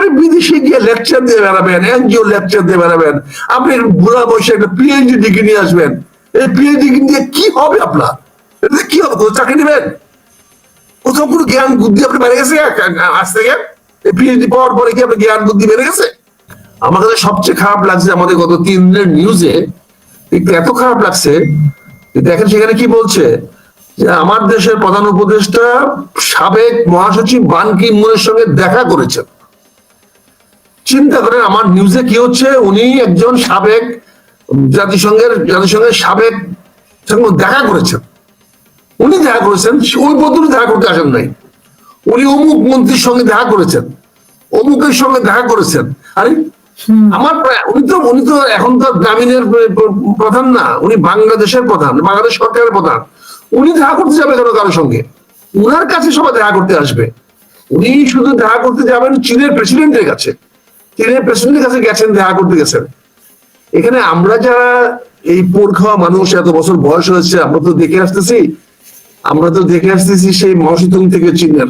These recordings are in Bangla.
আপনি বিদেশে গিয়ে লেকচার দিয়ে বেড়াবেন এনজিও লেকচার দিয়ে বেড়াবেন, আপনি বুড়া বয়সে একটা পিএইচডি ডিগ্রি নিয়ে আসবেন, এই পিএইচডি ডিগ্রি দিয়ে কি হবে আপনার? কি হবে? কোথাও চাকরি নেবেন? কোথাও কোনো জ্ঞান বুদ্ধি আপনি বেড়ে গেছে? আজ থেকে এই পিএইচডি পাওয়ার পরে কি আপনার জ্ঞান বুদ্ধি বেড়ে গেছে? আমার কাছে সবচেয়ে খারাপ লাগছে আমাদের গত তিন দিনের নিউজে এত খারাপ লাগছে দেখেন সেখানে কি বলছে? যে আমার দেশের প্রধান উপদেষ্টা সাবেক মহাসচিব বান কি মুনের সঙ্গে দেখা করেছেন। চিন্তা করেন আমার নিউজে কি হচ্ছে? উনি একজন সাবেক জাতিসংঘের জাতিসংঘের সাবেক দেখা করেছেন। উনি দেখা করেছেন ওই পদ্ধতি দেখা করতে আসেন নাই। উনি অমুক মন্ত্রীর সঙ্গে দেখা করেছেন অমুকের সঙ্গে দেখা করেছেন। আরে আমার উনি তো উনি তো এখন তো গ্রামীণের প্র- প্র- প্রধান না উনি বাংলাদেশের প্রধান বাংলাদেশ সরকারের প্রধান। উনি দেখা করতে যাবে কেন কারোর সঙ্গে? উনার কাছে সবাই দেখা করতে আসবে। উনি শুধু দেখা করতে যাবেন চীনের প্রেসিডেন্টের কাছে। চীনের প্রেসিডেন্টের কাছে গেছেন, দেখা করতে গেছেন। এখানে আমরা যারা এই পোর খাওয়া মানুষ, এত বছর বয়স হয়েছে, আমরা তো দেখে আসতেছি, আমরা তো দেখে আসতেছি সেই মহাসিতুং থেকে চীনের।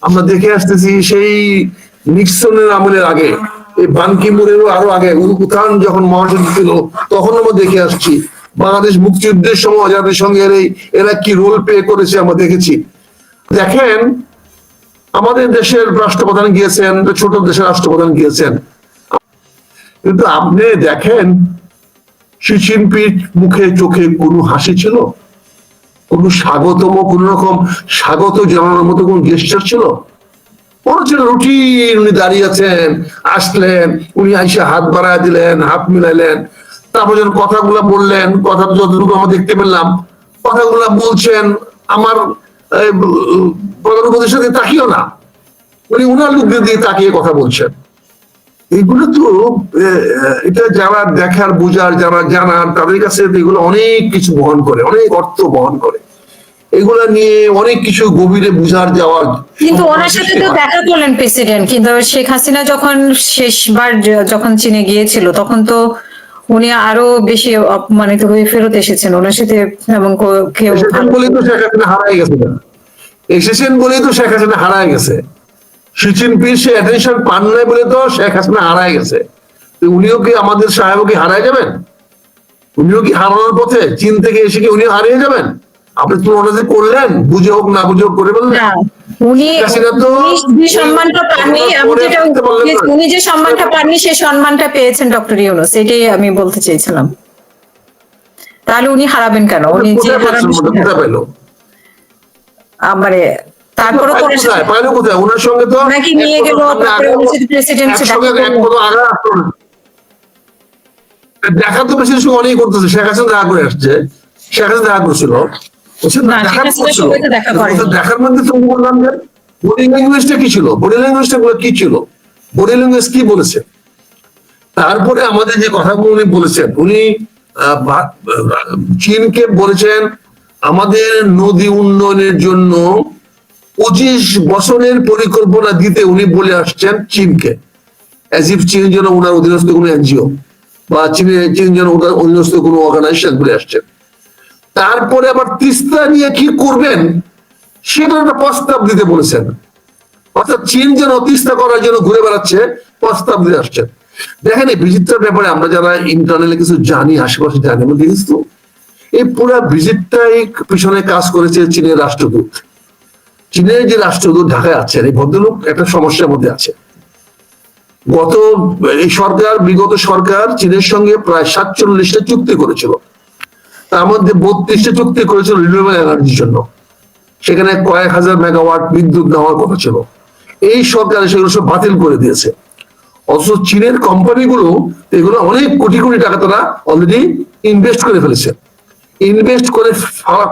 আমরা দেখে আসতেছি সেই নিক্সনের আমলের আগে, এই বানকিমুরেরও আরও আগে উত্থান যখন মহাসচিব ছিল, তখন আমরা দেখে আসছি। বাংলাদেশ মুক্তিযুদ্ধের সময় এর এই- এরা কি রোল প্লে করেছে আমরা দেখেছি। দেখেন, আমাদের দেশের রাষ্ট্রপ্রধান গিয়েছেন, ছোট দেশের রাষ্ট্রপ্রধান গিয়েছেন। কিন্তু আপনি দেখেন, শি জিনপিং মুখে চোখে কোনো হাসি ছিল? কোন স্বাগতম, কোন রকম স্বাগত জানানোর মতো কোন গেস্টার ছিল? মনে হচ্ছিল রুটিন উনি দাঁড়িয়ে আছেন, আসলেন, উনি আইসে হাত বাড়ায় দিলেন, হাত মিলাইলেন। তারপর যখন কথাগুলো বললেন, কথা যতটুকু আমরা দেখতে পেলাম, কথাগুলো বলছেন, আমার প্রধান উপদেষ্টা দিয়ে তাকিও না। উনি উনার লোকদের দিয়ে তাকিয়ে কথা বলছেন। এগুলো তো এটা যারা দেখার বোঝার যারা জানার তাদের কাছে এগুলো অনেক কিছু বহন করে অনেক অর্থ বহন করে। এগুলা নিয়ে অনেক কিছু গভীরে বুঝার যাওয়ার কিন্তু ওনার সাথে তো দেখা করলেন প্রেসিডেন্ট কিন্তু শেখ হাসিনা যখন শেষবার যখন চীনে গিয়েছিল তখন তো উনি আরও বেশি অপমানিত হয়ে ফেরত এসেছেন। ওনার সাথে কো- কেউ বলেই তো শেখ হাসিনা হারাই গেছে। এসেছেন বলেই তো শেখ হাসিনা হারাই গেছে। শি জিনপিং সে অ্যাটেনশন পান নাই বলে তো শেখ হাসিনা হারাই গেছে। উনিও কি আমাদের সাহেবও কি হারাই যাবেন? উনিও কি হারানোর পথে? চীন থেকে এসে কি উনিও হারিয়ে যাবেন? আপনি তুলনা যে করলেন বুঝে হোক না বুঝে হোক করে বললেন উনি যে সম্মানটা পাননি। উনি যে সম্মানটা সেই সম্মানটা পেয়েছেন ডক্টর ইউনুস এটাই আমি বলতে চেয়েছিলাম। তাহলে উনি হারাবেন কেন? উনি যে হারাবেন ওটা? তারপরে কোথায়? পাইলো কোথায়? ওনার সঙ্গে তো ওনাকে নিয়ে গেল, তারপরে দেখা তো প্রেসিডেন্ট সঙ্গে অনেক করতেছে। শেখ হাসিনা দেখা করে আসছে। শেখ হাসিনা দেখা করছিল। দেখার মধ্যে তো বললাম যে বডি ল্যাঙ্গুয়েজটা কি ছিল? বডি ল্যাঙ্গুয়েজটা গুলো কি ছিল? বডি ল্যাঙ্গুয়েজ কি বলেছে? তারপরে আমাদের যে কথাগুলো উনি বলেছেন উনি চীনকে বলেছেন আমাদের নদী উন্নয়নের জন্য পঁচিশ বছরের পরিকল্পনা দিতে উনি বলে আসছেন চীনকে। চীন যেন ওনার অধীনস্থ এনজিও বা চীন যেন ওনার অধীনস্থ অর্গানাইজেশন বলে আসছেন। তারপরে আবার তিস্তা নিয়ে কি করবেন সেটা একটা প্রস্তাব দিতে বলেছেন। অর্থাৎ চীন যেন তিস্তা করার জন্য ঘুরে বেড়াচ্ছে, প্রস্তাব দিয়ে আসছেন। দেখেন এই ভিজিটটার ব্যাপারে আমরা যারা ইন্টারনালি কিছু জানি, আশেপাশে জানি, আমরা দেখিস তো, এই পুরা ভিজিটটাই পিছনে কাজ করেছে চীনের রাষ্ট্রদূত। চীনের যে রাষ্ট্রদূত ঢাকায় আছেন, এই ভদ্রলোক একটা সমস্যার মধ্যে আছে। গত, এই সরকার, বিগত সরকার চীনের সঙ্গে প্রায় সাতচল্লিশটা চুক্তি করেছিল। তার মধ্যে বত্রিশটা চুক্তি করেছিল রিনিউয়েবল এনার্জির জন্য। সেখানে কয়েক হাজার মেগাওয়াট বিদ্যুৎ নেওয়ার কথা ছিল। এই সরকার সেগুলো সব বাতিল করে দিয়েছে। অথচ চীনের কোম্পানিগুলো এগুলো অনেক কোটি কোটি টাকা তারা অলরেডি ইনভেস্ট করে ফেলেছে। ইনভেস্ট করে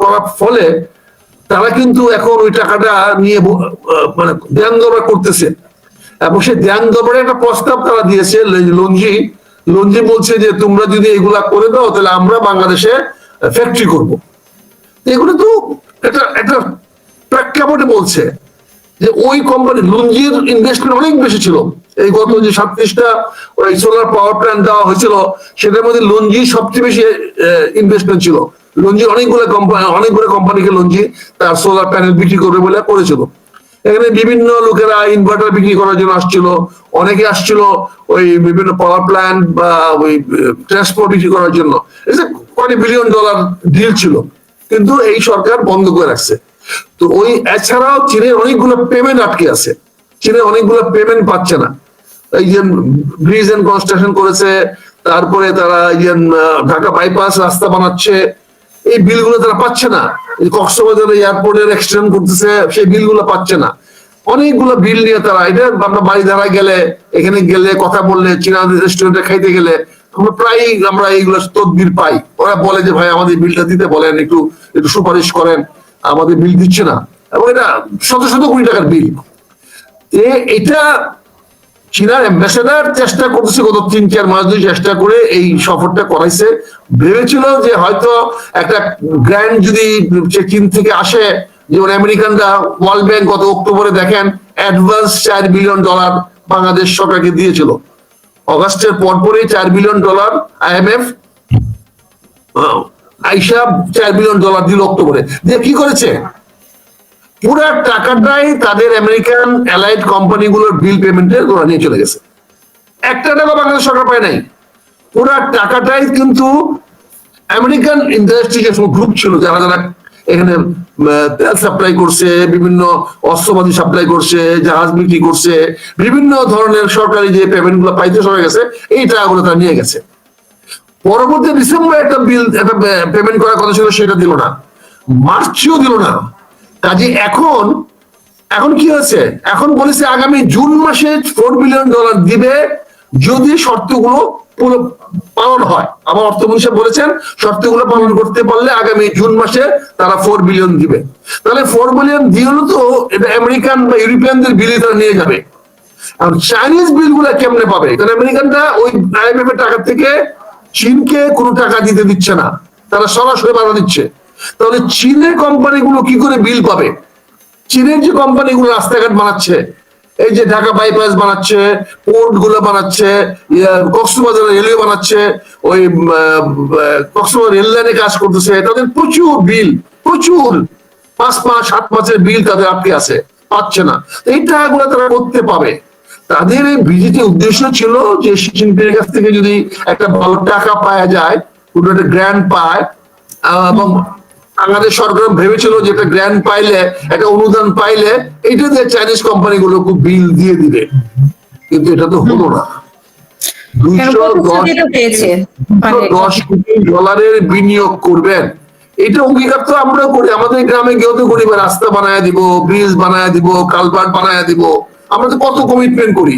করার ফলে তারা কিন্তু এখন ওই টাকাটা নিয়ে মানে ধ্যান দরবার করতেছে। এবং সেই ধ্যান দরবারে একটা প্রস্তাব তারা দিয়েছে লঞ্জি। লঞ্জি বলছে যে, তোমরা যদি এগুলা করে দাও, তাহলে আমরা বাংলাদেশে ফ্যাক্টরি করব। এগুলো তো একটা একটা প্রেক্ষাপটে বলছে যে, ওই কোম্পানি লুঞ্জির ইনভেস্টমেন্ট অনেক বেশি ছিল। এই গত যে সাতত্রিশটা সোলার পাওয়ার প্ল্যান্ট দেওয়া হয়েছিল, সেটার মধ্যে লঞ্জি সবচেয়ে বেশি ইনভেস্টমেন্ট ছিল। লঞ্জি অনেকগুলো কোম্পানি অনেকগুলো কোম্পানিকে লঞ্জি তার সোলার প্যানেল বিক্রি করবে বলে করেছিল। এখানে বিভিন্ন লোকেরা ইনভার্টার বিক্রি করার জন্য আসছিল। অনেকে আসছিল ওই বিভিন্ন পাওয়ার প্ল্যান্ট বা ওই ট্রান্সপোর্ট বিক্রি করার জন্য। কয়েক বিলিয়ন ডলার ডিল ছিল। কিন্তু এই সরকার বন্ধ করে রাখছে। তো ওই, এছাড়াও চীনের অনেকগুলো পেমেন্ট আটকে আছে। চীনে অনেকগুলো পেমেন্ট পাচ্ছে না। এই যে ব্রিজ এন্ড কনস্ট্রাকশন করেছে, তারপরে তারা ঢাকা বাইপাস রাস্তা বানাচ্ছে। এই বিলগুলো তারা পাচ্ছে না। কক্সবাজার এয়ারপোর্টের এক্সটেন্ড করতেছে সেই বিলগুলো পাচ্ছে না। অনেকগুলো বিল নিয়ে তারা এটা আমরা বাড়ি ধারা গেলে, এখানে গেলে কথা বললে, চীনা রেস্টুরেন্টে খাইতে গেলে, আমরা প্রায় আমরা এইগুলো তদবির পাই। ওরা বলে যে, ভাই, আমাদের বিলটা দিতে বলেন, একটু একটু সুপারিশ করেন। আমাদের বিল দিচ্ছে না। এবং এটা শত শত কোটি টাকার বিল। এটা চীনার অ্যাম্বাসেডার চেষ্টা করতেছে গত তিন, চার মাস ধরে চেষ্টা করে এই সফরটা করাইছে। ভেবেছিল যে হয়তো একটা গ্র্যান্ড যদি চীন থেকে আসে, যেমন আমেরিকানরা ওয়ার্ল্ড ব্যাংক গত অক্টোবরে দেখেন অ্যাডভান্স চার বিলিয়ন ডলার বাংলাদেশ সরকারকে দিয়েছিল। অগাস্টের পরপরই চার বিলিয়ন ডলার আইএমএফ আইসা চার বিলিয়ন ডলার দিল অক্টোবরে। দিয়ে কি করেছে? পুরো টাকাটাই তাদের আমেরিকান অ্যালাইড কোম্পানিগুলোর বিল পেমেন্টের ওরা নিয়ে চলে গেছে। একটা টাকা বাংলাদেশ সরকার পায় নাই। পুরো টাকাটাই কিন্তু আমেরিকান ইন্ডাস্ট্রি যে গ্রুপ ছিল, যারা যারা এখানে তেল সাপ্লাই করছে, বিভিন্ন অস্ত্রপাতি সাপ্লাই করছে, জাহাজ বিক্রি করছে, বিভিন্ন ধরনের সরকারি যে পেমেন্টগুলো পাইতে সরে গেছে, এই টাকাগুলো তারা নিয়ে গেছে। পরবর্তী ডিসেম্বর একটা বিল একটা পেমেন্ট করার কথা ছিল, সেটা দিল না। মার্চেও দিল না। কাজে এখন এখন কি হয়েছে? এখন বলেছে আগামী জুন মাসে ফোর বিলিয়ন ডলার দিবে যদি শর্তগুলো পালন হয়। আমার অর্থমন্ত্রী বলেছেন, শর্তগুলো পালন করতে পারলে আগামী জুন মাসে তারা ফোর বিলিয়ন দিবে। তাহলে ফোর বিলিয়ন দিলে তো এটা আমেরিকান বা ইউরোপিয়ানদের বিলে তারা নিয়ে যাবে। আর চাইনিজ বিলগুলা কেমনে পাবে? কারণ আমেরিকানরা ওই আইএমএফ এর টাকা থেকে চীনকে কোনো টাকা দিতে দিচ্ছে না। তারা সরাসরি বাধা দিচ্ছে। তাহলে চীনের কোম্পানিগুলো কি করে বিল পাবে? চীনের যে কোম্পানিগুলো রাস্তাঘাট বানাচ্ছে, এই যে ঢাকা বাইপাস বানাচ্ছে পোর্টগুলো বানাচ্ছে কক্সবাজার রেলওয়ে বানাচ্ছে, ওই কক্সবাজার রেল লাইনে কাজ করতেছে, তাদের প্রচুর বিল, প্রচুর। পাঁচ মাস, সাত মাসের বিল তাদের আটকে আছে, পাচ্ছে না। এই টাকাগুলো তারা করতে পাবে। তাদের এই ভিজিটের উদ্দেশ্য ছিল যে শি জিনপিংয়ের কাছ থেকে যদি একটা ভালো টাকা পাওয়া যায় একটা গ্র্যান্ড পায় এবং বাংলাদেশ সরকার ভেবেছিল যে একটা গ্র্যান্ড পাইলে একটা অনুদান পাইলে এটা দিয়ে চাইনিজ কোম্পানিগুলো খুব বিল দিয়ে দিবে। কিন্তু এটা তো হলো না। মানে কোটি ডলারের বিনিয়োগ করবেন। এটা অঙ্গীকার তো আমরা করি। আমাদের গ্রামে গিয়েও তো করি রাস্তা বানায় দিব ব্রিজ বানায় দিব কালভার্ট বানায় দিব। আমরা তো কত কমিটমেন্ট করি।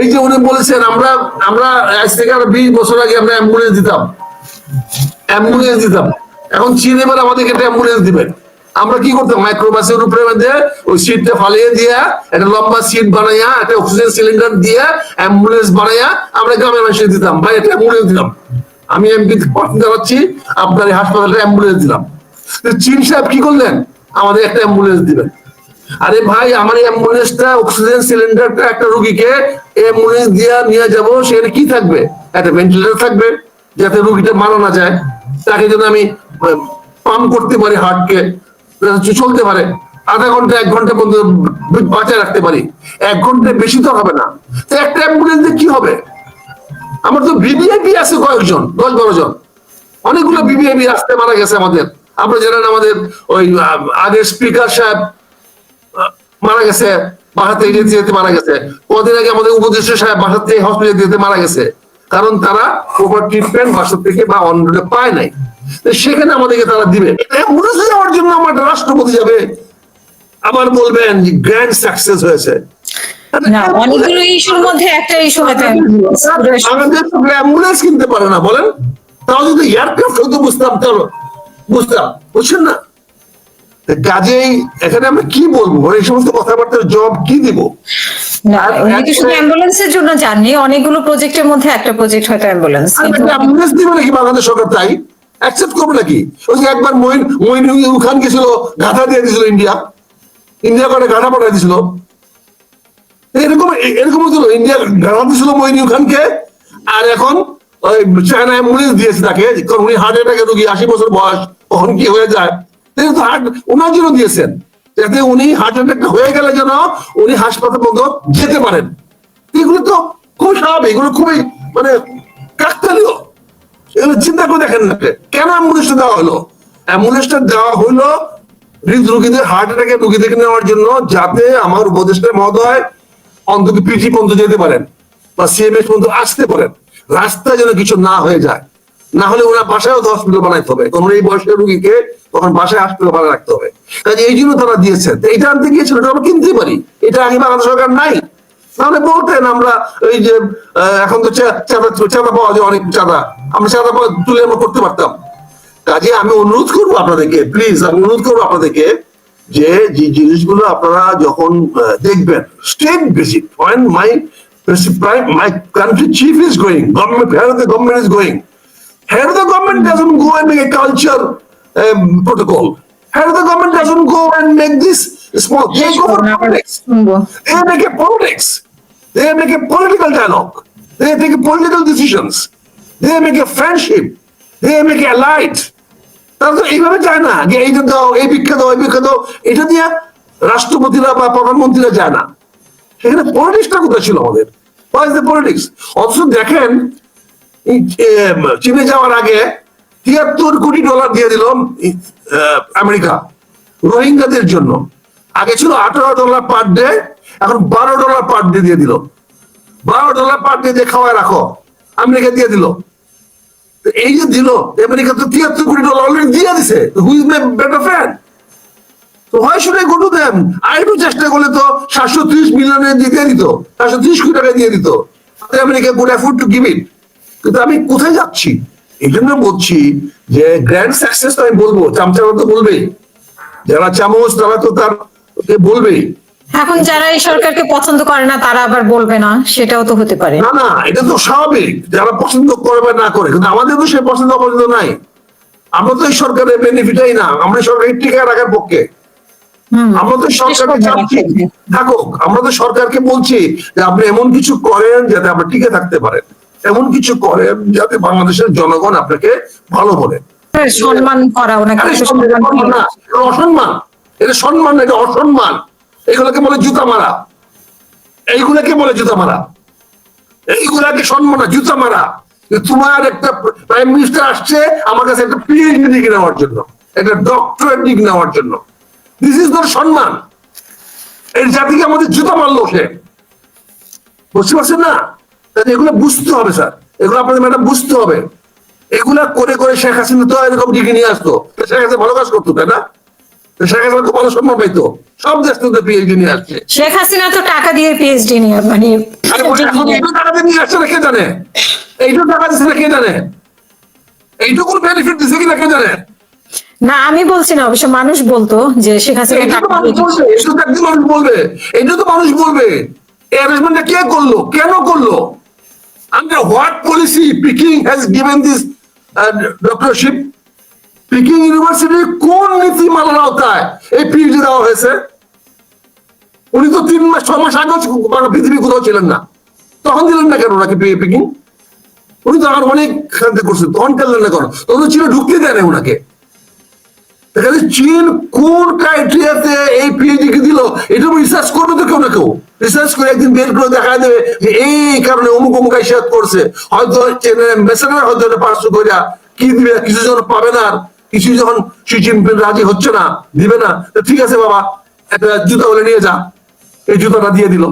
এই যে উনি বলেছেন আমরা আমরা আজ থেকে আরও বিশ বছর আগে আমরা অ্যাম্বুলেন্স দিতাম। অ্যাম্বুলেন্স দিতাম। এখন চীন এবার আমাদেরকে একটা অ্যাম্বুলেন্স দিবেন। আমরা কি করতাম? মাইক্রোবাসের উপরে মধ্যে ওই সিটটা ফালিয়ে দিয়ে একটা লম্বা সিট বানাইয়া, একটা অক্সিজেন সিলিন্ডার দিয়ে অ্যাম্বুলেন্স বানাইয়া আমরা গ্রামের মানুষকে দিতাম। ভাই, একটা অ্যাম্বুলেন্স দিলাম। আমি এমপি দাঁড়াচ্ছি আপনার এই হাসপাতালে অ্যাম্বুলেন্স দিলাম। চীন সাহেব কি করলেন? আমাদের একটা অ্যাম্বুলেন্স দিবেন। আরে ভাই, আমার অ্যাম্বুলেন্সটা অক্সিজেন সিলিন্ডারটা একটা রুগীকে অ্যাম্বুলেন্স দিয়ে নিয়ে যাব, সেখানে কি থাকবে? একটা ভেন্টিলেটর থাকবে, যাতে রুগীটা মারা না যায়। তাকে যেন আমি পাম্প করতে পারি হার্টকে চলতে পারে। আধা ঘণ্টা, এক ঘণ্টা পর্যন্ত বাঁচায় রাখতে পারি। এক ঘণ্টা বেশি তো হবে না। তো একটা অ্যাম্বুলেন্স কি হবে? আমার তো বিবিআইপি আছে কয়েকজন, দশ বারো জন। অনেকগুলো বিবিআইপি আসতে মারা গেছে আমাদের। আপনারা জানেন আমাদের ওই আগের স্পিকার সাহেব মারা গেছে বাসা থেকে যেতে যেতে মারা গেছে। কদিন আগে আমাদের উপদেষ্টা সাহেব বাসা থেকে হসপিটালে যেতে মারা গেছে। কারণ তারা প্রপার ট্রিটমেন্ট বাসা থেকে বা অন্য পায় নাই। সেখানে আমাদেরকে তারা দিবে। অ্যাম্বুলেন্সে যাওয়ার জন্য আমার রাষ্ট্রপতি যাবে। আবার বলবেন যে গ্র্যান্ড সাকসেস হয়েছে। অনেকগুলো ইস্যুর মধ্যে একটা ইস্যু আমাদের অ্যাম্বুলেন্স কিনতে পারে না বলেন। তাও যদি এয়ারক্রাফট হতো বুঝতাম বুঝছেন না? কাজেই এখানে আমরা কি বলব? এই সমস্ত কথাবার্তার জবাব কি দিব? অ্যাম্বুলেন্সের জন্য যাননি অনেকগুলো প্রজেক্টের মধ্যে একটা প্রজেক্ট হয়তো অ্যাম্বুলেন্স। অ্যাম্বুলেন্স দিবে নাকি বাংলাদেশ সরকার? তাই? অ্যাকসেপ্ট করবে নাকি? ওই যে একবার মইন মইন খান গেছিল, গাধা দিয়ে দিয়েছিল ইন্ডিয়া। ইন্ডিয়া করে গাধা পাঠিয়ে দিয়েছিল এরকম এরকম হচ্ছিল ইন্ডিয়া গাধা দিয়েছিল মইন খানকে আর এখন ওই চায়না অ্যাম্বুলেন্স দিয়েছে তাকে, কারণ উনি হার্ট অ্যাটাকে রোগী, আশি বছর বয়স, কখন কি হয়ে যায়? তো হার্ট ওনার জন্য দিয়েছেন, যাতে উনি হার্ট অ্যাটাক হয়ে গেলে যেন উনি হাসপাতাল পর্যন্ত যেতে পারেন। এগুলো তো খুব স্বাভাবিক, এগুলো খুবই মানে কাকতালীয় এগুলো চিন্তা করে দেখেন না কেন অ্যাম্বুলেন্সটা দেওয়া হলো? অ্যাম্বুলেন্সটা দেওয়া হলো হৃদরোগীদের হার্ট অ্যাটাকের রোগীদেরকে নেওয়ার জন্য যাতে আমার উপদেষ্টা মহোদয় অন্তত পিজি পর্যন্ত যেতে পারেন বা সিএমএস পর্যন্ত আসতে পারেন। রাস্তায় যেন কিছু না হয়ে যায়। না হলে ওরা বাসায়ও তো হসপিটাল বানাইতে হবে। তখন এই বয়সের রুগীকে তখন বাসায় হসপিটাল বানায় রাখতে হবে। কাজে এই জন্য তারা দিয়েছেন। এটা আনতে গিয়েছিল আমরা কিনতে পারি। এটা আগে বাংলাদেশ সরকার নাই। তাহলে বলতেন আমরা এই যে এখন তো চাঁদা পাওয়া যায় অনেক চাঁদা। আমরা চাঁদা পাওয়া তুলে আমরা করতে পারতাম। কাজে আমি অনুরোধ করব আপনাদেরকে প্লিজ আমি অনুরোধ করব আপনাদেরকে যে যে জিনিসগুলো আপনারা যখন দেখবেন state basic point my my country chief is going government here the government is going here the government doesn't go and make a culture protocol here the government doesn't go and make this small a make a politics They make a political dialogue. They take political decisions. They make a friendship. They make a allied. তারা এইভাবে যায় না যে এইটা দাও, এই এই ভিক্ষা দাও, এটা দিয়ে রাষ্ট্রপতিরা বা প্রধানমন্ত্রীরা যায় না সেখানে পলিটিক্সটা কোথায় ছিল আমাদের পলিটিক্স অথচ দেখেন চীনে যাওয়ার আগে তিয়াত্তর কোটি ডলার দিয়ে দিল আমেরিকা, রোহিঙ্গাদের জন্য আগে ছিল আঠারো ডলার পার ডে এখন বারো ডলার পার ডে দিয়ে দিল। বারো ডলার পার ডে দিয়ে খাওয়ায় রাখো, আমেরিকা দিয়ে দিল। এই যে দিল, আমেরিকা তো তিয়াত্তর কোটি ডলার অলরেডি দিয়ে দিছে। Who is my better friend তো হয় শুনে গো টু দেম আর চেষ্টা করলে তো সাতশো ত্রিশ মিলিয়নে দিয়ে দিত, সাতশো ত্রিশ কোটি টাকা দিয়ে দিত। America could afford to give it কিন্তু আমি কোথায় যাচ্ছি? এই জন্য বলছি যে গ্র্যান্ড সাকসেস আমি বলব, চামচারা তো বলবেই। যারা চামচ, তারা তো তার ওকে বলবেই? এখন যারা এই সরকারকে পছন্দ করে না তারা আবার বলবে না সেটাও তো হতে পারে। না না এটা তো স্বাভাবিক। যারা পছন্দ করবে না করে কিন্তু আমাদের তো সে পছন্দ অপছন্দ নাই। আমরা তো এই সরকারের বেনিফিটাই না আমরা সরকারের টিকা রাখার পক্ষে। আমরা তো সরকারকে চাচ্ছি। থাকুক আমরা তো সরকারকে বলছি যে আপনি এমন কিছু করেন যাতে আপনি টিকে থাকতে পারেন। এমন কিছু করেন যাতে বাংলাদেশের জনগণ আপনাকে ভালো বলে। সম্মান করা অসম্মান। এটা সম্মান না এটা অসম্মান। এগুলোকে বলে জুতা মারা। এইগুলাকে বলে জুতা মারা। এইগুলাকে সম্মান জুতা মারা। তোমার একটা প্রাইম মিনিস্টার আসছে, আমার কাছে একটা পিএইচডি ডিগ্রি নেওয়ার জন্য, একটা ডক্টরেট ডিগ্রি নেওয়ার জন্য। দিস ইজ নট সম্মান। এই জাতিকে আমাদের জুতা মারলো সে। বুঝতে পারছেন না? তাহলে এগুলো বুঝতে হবে, স্যার। এগুলো আপনাদের ম্যাডাম বুঝতে হবে। এগুলা করে করে শেখ হাসিনা তো এরকম ডিগ্রি নিয়ে আসতো। শেখ হাসিনা ভালো কাজ করতো, তাই না? শেখ হাসিনা তো ভালো সম্মান পাইতো সব দেশ থেকে পিএইচডি নিয়ে আসছে। শেখ হাসিনা তো টাকা দিয়ে পিএইচডি নিয়ে মানে এইটু টাকা দিয়ে নিয়ে আসছে না কে জানে? এইটু টাকা দিচ্ছে না কে জানে? এইটুকু বেনিফিট কিনা কে জানে? না আমি বলছি না অবশ্য মানুষ বলতো যে শেখ হাসিনা মানুষ বলবে এটা তো একদিন মানুষ বলবে এটা তো মানুষ বলবে। এই অ্যারেঞ্জমেন্টটা কে করল? কেন করল? Under what policy Peking has given this doctorship Peking university কোন নীতিমালার আওতায় এই পিএইচডি দেওয়া হয়েছে? উনি তো তিন মাস ছ মাস আগে পৃথিবী কোথাও ছিলেন না। তখন দিলেন না কেন ওনাকে পিকিং উনি তো আর অনেক খান্তে করছেন তখন করলেন না কেন? তখন চীনে ঢুকতে দেয় না ওনাকে চীন কোন ক্রাইটেরিয়াতে এই পিএইচডি কে দিল, এটা রিসার্চ করবে তো কেউ না কেউ। রিসার্চ করে একদিন বের করে দেখা দেবে যে এই কারণে অমুক অমুক করছে। হয়তো মেসেঞ্জার হয়তো এটা পার্শ্ব করে কি দিবে কিছু যখন পাবে না কিছু যখন জিনপিং রাজি হচ্ছে না, দিবে না ঠিক আছে বাবা, একটা জুতা বলে নিয়ে যা। এই জুতাটা দিয়ে দিল।